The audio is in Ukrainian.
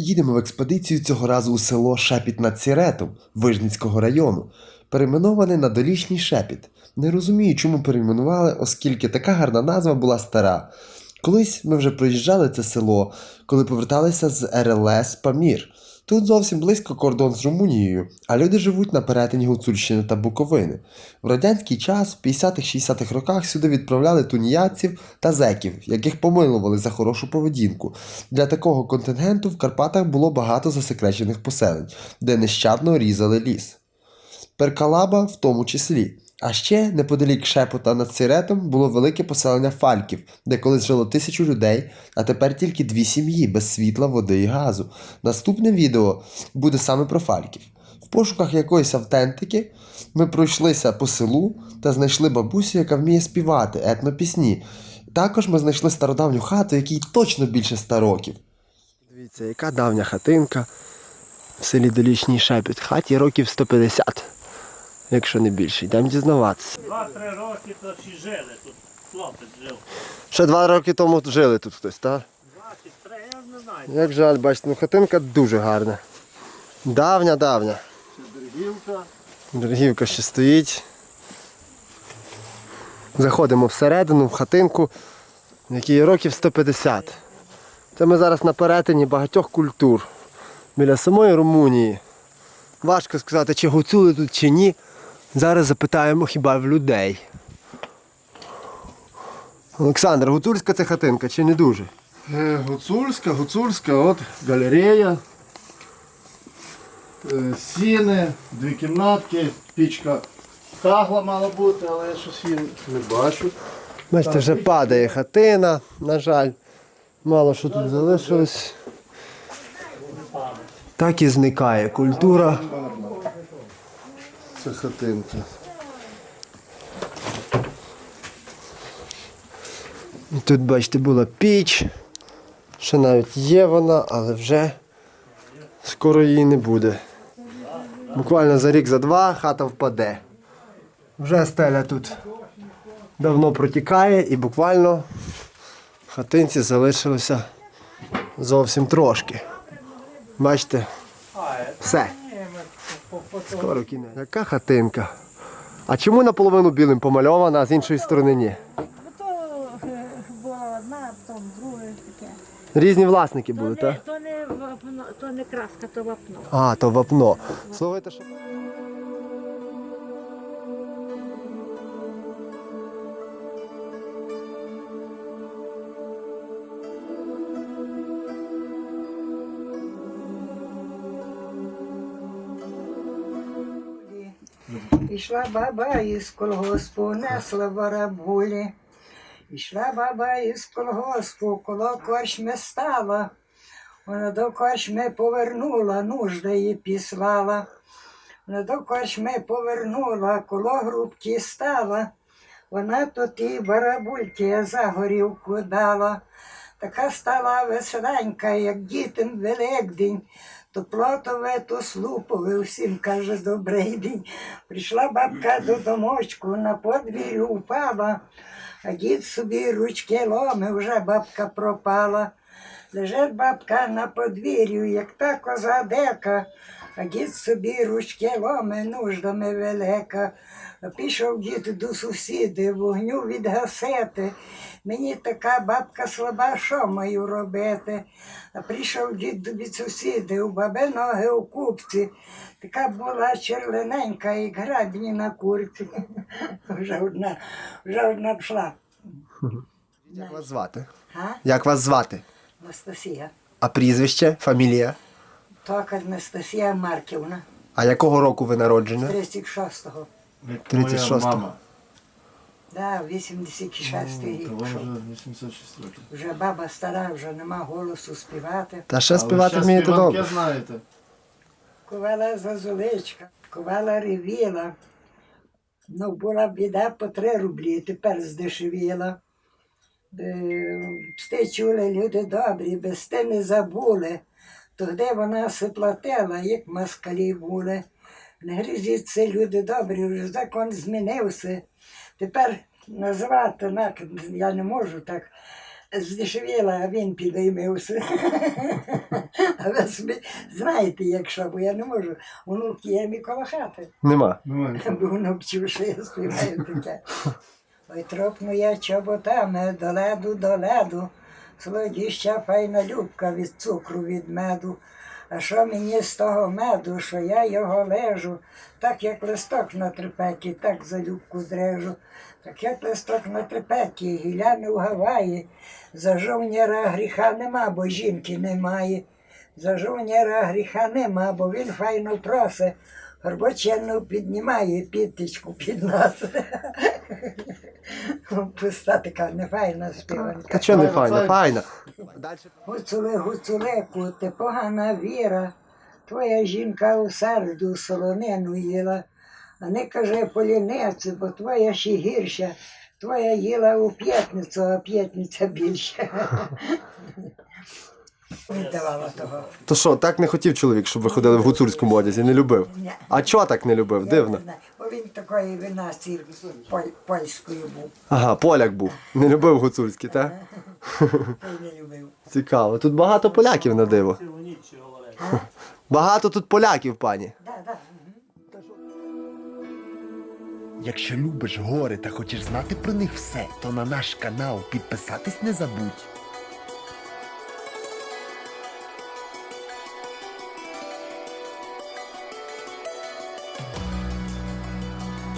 Їдемо в експедицію цього разу у село Шепіт над Сіретом Вижницького району, перейменоване на Долішній Шепіт. Не розумію, чому перейменували, оскільки така гарна назва була стара. Колись ми вже проїжджали це село, коли поверталися з РЛС Памір. Тут зовсім близько кордон з Румунією, а люди живуть на перетині Гуцульщини та Буковини. В радянський час, в 50-60-х роках, сюди відправляли туніяців та зеків, яких помилували за хорошу поведінку. Для такого контингенту в Карпатах було багато засекречених поселень, де нещадно різали ліс. Перкалаба в тому числі. А ще неподалік Шепота над Сиретом було велике поселення Фальків, де колись жило тисячу людей, а тепер тільки дві сім'ї без світла, води і газу. Наступне відео буде саме про Фальків. В пошуках якоїсь автентики ми пройшлися по селу та знайшли бабусю, яка вміє співати етнопісні. Також ми знайшли стародавню хату, якій точно більше 100 років. Дивіться, яка давня хатинка в селі Долішній Шепіт. Хаті років 150, якщо не більше. Йдемо дізнаватися. Два-три роки то ще жили тут. Хлопець жив. Ще два роки тому жили тут хтось, так? Два чи три, я не знаю. Як жаль, бачите, ну хатинка дуже гарна. Давня, давня. Дергівка. Дорогівка ще стоїть. Заходимо всередину, в хатинку, якій років 150. Це ми зараз на перетині багатьох культур. Біля самої Румунії. Важко сказати, чи гуцули тут, чи ні. Зараз запитаємо хіба в людей. Олександр, гуцульська це хатинка чи не дуже? Е, Гуцульська, гуцульська, от галерея. Е, Сіни, дві кімнатки, пічка кагла мала бути, але я щось її не бачу. Бачите, вже падає хатина, на жаль. Мало що тут залишилось. Так і зникає культура. Це хатинка. Тут, бачите, була піч. Ще навіть є вона, але вже скоро її не буде. Буквально за рік, за два хата впаде. Вже стеля тут давно протікає і буквально хатинці залишилося зовсім трошки. Бачите? Все. Скоро кінець. Яка хатинка? А чому наполовину білим помальована, а з іншої сторони ні? Бо то е, була одна, потім друга таке. Різні власники були, так? то не вапно, то не краска, то вапно. А, то вапно. Слухайте, що. Ішла баба із колгоспу, несла барабулі. Ішла баба із колгоспу, коло корчми стала. Вона до корчми повернула, нужда її післала. Вона до корчми повернула, коло грубки стала. Вона то ті барабульки за горівку дала. Така стала веселенька, як дітям Великдень. То плотове, то слупове, всім каже добрий день. Прийшла бабка до домочку, на подвір'ю упала, а дід собі ручки ломи, вже бабка пропала. Лежить бабка на подвір'ю, як та коза дека, а дід собі ручки ломи, нуждами велика. Пішов дід до сусіди, вогню відгасити. Мені така бабка слаба, що маю робити? А прийшов дід до сусіди, у баби ноги у купці. Така була черлененька, як грабні на курці. Вже одна, вже одна пішла. Як вас звати? А? Як вас звати? Анастасія. А прізвище, фамілія? Так, Анастасія Марківна, А якого року ви народжені? 36-го. 36-го. Да, 86 рік. Того пішов. вже 86 років. Вже баба стара, вже нема голосу співати. Та ще Але співати вмієте добре. знаєте. Ковала зазуличка, ковала ревіла. Ну, була біда по три рублі, тепер здешевіла. Сте чули люди добрі, без те не забули. Тоді вона все платила, як москалі були. Не грізіться, люди добрі, вже закон змінився. Тепер називати, так, я не можу так. Здешевіла, а він підіймився. А ви собі знаєте, якщо, бо я не можу. Онук є мій. Нема. Бо внук чув, що я співаю таке. Ой, тропну я чоботами до леду, до леду. Солодіща файна любка від цукру, від меду. А що мені з того меду, що я його лежу, так як листок на трепеті, так за любку дрежу, так як листок на трепеті, гіляни в Гаваї. За жовніра гріха нема, бо жінки немає. За жовніра гріха нема, бо він файно просить. Горбочину піднімає підтичку під нас. Пуста така нефайна співанка. Та чого не файна, файна. Гуцули, гуцулику, ти погана віра. Твоя жінка у середу солонину їла. А не кажи поліниці, бо твоя ще гірша. Твоя їла у п'ятницю, а п'ятниця більше. Не давала того. То що, так не хотів чоловік, щоб ви ходили в гуцульському одязі, не любив? А чого так не любив? Дивно. Він такої винасті поль- польською був, Ага, поляк був. Не любив гуцульський, так? той не любив. Цікаво. Тут багато поляків на диво. Багато тут поляків, пані. Да, да. Якщо любиш гори та хочеш знати про них все, то на наш канал підписатись не забудь.